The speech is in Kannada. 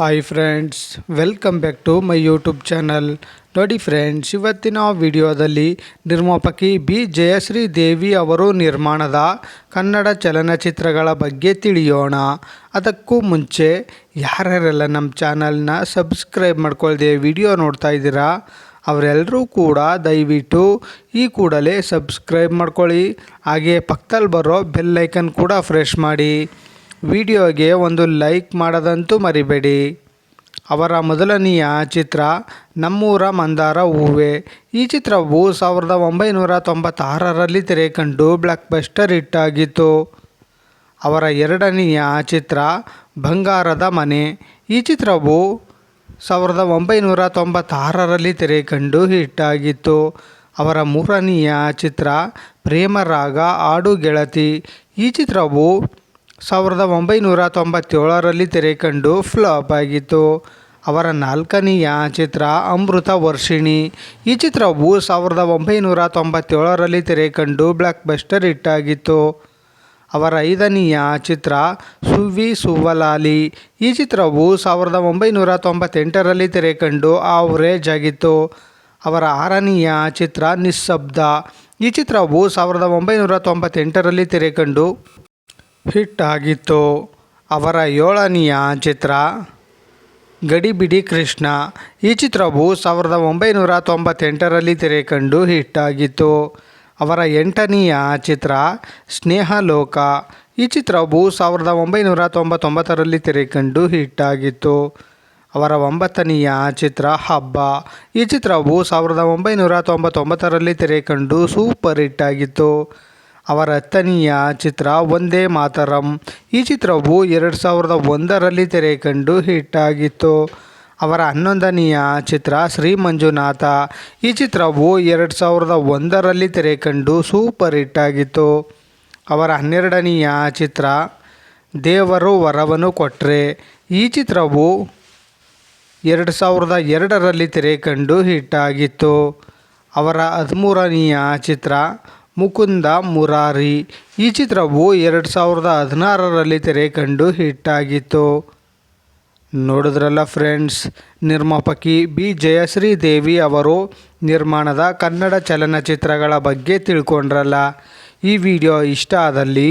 Hi friends welcome back to my YouTube channel ನೋಡಿ ಫ್ರೆಂಡ್ಸ್ ಇವತ್ತಿನ ವಿಡಿಯೋದಲ್ಲಿ ನಿರ್ಮಾಪಕಿ ಬಿ ಜಯಶ್ರೀ ದೇವಿ ಅವರು ನಿರ್ಮಾಣದ ಕನ್ನಡ ಚಲನಚಿತ್ರಗಳ ಬಗ್ಗೆ ತಿಳಿಯೋಣ. ಅದಕ್ಕೂ ಮುಂಚೆ ಯಾರ್ಯಾರೆಲ್ಲ ನಮ್ಮ ಚಾನಲ್ನ ಸಬ್ಸ್ಕ್ರೈಬ್ ಮಾಡ್ಕೊಳ್ದೆ ವಿಡಿಯೋ ನೋಡ್ತಾ ಇದ್ದೀರಾ, ಅವರೆಲ್ಲರೂ ಕೂಡ ದಯವಿಟ್ಟು ಈ ಕೂಡಲೇ ಸಬ್ಸ್ಕ್ರೈಬ್ ಮಾಡ್ಕೊಳ್ಳಿ. ಹಾಗೆ ಪಕ್ಕದಲ್ಲಿ ಬರೋ ಬೆಲ್ ಐಕನ್ ಕೂಡ ಫ್ರೆಶ್ ಮಾಡಿ. ವಿಡಿಯೋಗೆ ಒಂದು ಲೈಕ್ ಮಾಡೋದಂತೂ ಮರಿಬೇಡಿ. ಅವರ ಮೊದಲನೆಯ ಚಿತ್ರ, ನಮ್ಮೂರ ಮಂದಾರ ಹೂವೆ. ಈ ಚಿತ್ರವು ಸಾವಿರದ ಒಂಬೈನೂರ ತೊಂಬತ್ತಾರರಲ್ಲಿ ತೆರೆ ಕಂಡು ಬ್ಲಾಕ್ ಬಸ್ಟರ್ ಹಿಟ್ ಆಗಿತ್ತು. ಅವರ ಎರಡನೆಯ ಚಿತ್ರ, ಬಂಗಾರದ ಮನೆ. ಈ ಚಿತ್ರವು ಸಾವಿರದ ಒಂಬೈನೂರ ತೊಂಬತ್ತಾರರಲ್ಲಿ ತೆರೆ ಕಂಡು ಹಿಟ್ ಆಗಿತ್ತು. ಅವರ ಮೂರನೆಯ ಚಿತ್ರ, ಪ್ರೇಮರಾಗ ಆಡು ಗೆಳತಿ ಈ ಚಿತ್ರವು ಸಾವಿರದ ಒಂಬೈನೂರ ತೊಂಬತ್ತೇಳರಲ್ಲಿ ತೆರೆ ಕಂಡು ಫ್ಲಾಪ್ ಆಗಿತ್ತು. ಅವರ ನಾಲ್ಕನೆಯ ಚಿತ್ರ ಅಮೃತ ವರ್ಷಿಣಿ. ಈ ಚಿತ್ರವು ಸಾವಿರದ ಒಂಬೈನೂರ ತೊಂಬತ್ತೇಳರಲ್ಲಿ ತೆರೆ ಕಂಡು ಬ್ಲಾಕ್ ಬಸ್ಟರ್ ಹಿಟ್ ಆಗಿತ್ತು ಅವರ ಐದನೆಯ ಚಿತ್ರ ಸುವಿ ಸುವಲಾಲಿ ಈ ಚಿತ್ರವು ಸಾವಿರದ ಒಂಬೈನೂರ ತೊಂಬತ್ತೆಂಟರಲ್ಲಿ ತೆರೆ ಕಂಡು ಆವ್ರೇಜ್ ಆಗಿತ್ತು. ಅವರ ಆರನೆಯ ಚಿತ್ರ ನಿಸ್ಸಬ್ದ. ಈ ಚಿತ್ರವು ಸಾವಿರದ ಒಂಬೈನೂರ ತೊಂಬತ್ತೆಂಟರಲ್ಲಿ ತೆರೆ ಕಂಡು ಹಿಟ್ ಆಗಿತ್ತು ಅವರ ಏಳನೆಯ ಚಿತ್ರ, ಗಡಿಬಿಡಿ ಕೃಷ್ಣ. ಈ ಚಿತ್ರವು ಸಾವಿರದ ಒಂಬೈನೂರ ತೊಂಬತ್ತೆಂಟರಲ್ಲಿ ತೆರೆ ಕಂಡು ಹಿಟ್ ಆಗಿತ್ತು ಅವರ ಎಂಟನೆಯ ಚಿತ್ರ, ಸ್ನೇಹಲೋಕ. ಈ ಚಿತ್ರವು ಸಾವಿರದ ಒಂಬೈನೂರ ತೊಂಬತ್ತೊಂಬತ್ತರಲ್ಲಿ ತೆರೆ ಕಂಡು ಹಿಟ್ ಆಗಿತ್ತು ಅವರ ಒಂಬತ್ತನೆಯ ಚಿತ್ರ, ಹಬ್ಬ. ಈ ಚಿತ್ರವು ಸಾವಿರದ ಒಂಬೈನೂರ ತೊಂಬತ್ತೊಂಬತ್ತರಲ್ಲಿ ತೆರೆ ಕಂಡು ಸೂಪರ್ ಹಿಟ್ ಆಗಿತ್ತು ಅವರ ಹತ್ತನೆಯ ಚಿತ್ರ ಒಂದೇ ಮಾತರಂ. ಈ ಚಿತ್ರವು ಎರಡು ಸಾವಿರದ ಒಂದರಲ್ಲಿ ತೆರೆ ಕಂಡು ಹಿಟ್ ಆಗಿತ್ತು. ಅವರ ಹನ್ನೊಂದನೆಯ ಚಿತ್ರ ಶ್ರೀ ಮಂಜುನಾಥ. ಈ ಚಿತ್ರವು ಎರಡು ಸಾವಿರದ ಒಂದರಲ್ಲಿ ತೆರೆ ಕಂಡು ಸೂಪರ್ ಹಿಟ್ ಆಗಿತ್ತು. ಅವರ ಹನ್ನೆರಡನೆಯ ಚಿತ್ರ ದೇವರು ವರವನ್ನು ಕೊಟ್ಟರೆ ಈ ಚಿತ್ರವು ಎರಡು ಸಾವಿರದ ಎರಡರಲ್ಲಿ ತೆರೆ ಕಂಡು ಹಿಟ್ ಆಗಿತ್ತು. ಅವರ ಹದಿಮೂರನೆಯ ಚಿತ್ರ ಮುಕುಂದ ಮುರಾರಿ. ಈ ಚಿತ್ರವು ಎರಡು ಸಾವಿರದ ಹದಿನಾರರಲ್ಲಿ ತೆರೆ ಕಂಡು ಹಿಟ್ ಆಗಿತ್ತು ನೋಡಿದ್ರಲ್ಲ ಫ್ರೆಂಡ್ಸ್, ನಿರ್ಮಾಪಕಿ ಬಿ. ಜಯಶ್ರೀ ದೇವಿ ಅವರು ನಿರ್ಮಾಣದ ಕನ್ನಡ ಚಲನಚಿತ್ರಗಳ ಬಗ್ಗೆ ತಿಳ್ಕೊಂಡ್ರಲ್ಲ. ಈ ವಿಡಿಯೋ ಇಷ್ಟ ಆದಲ್ಲಿ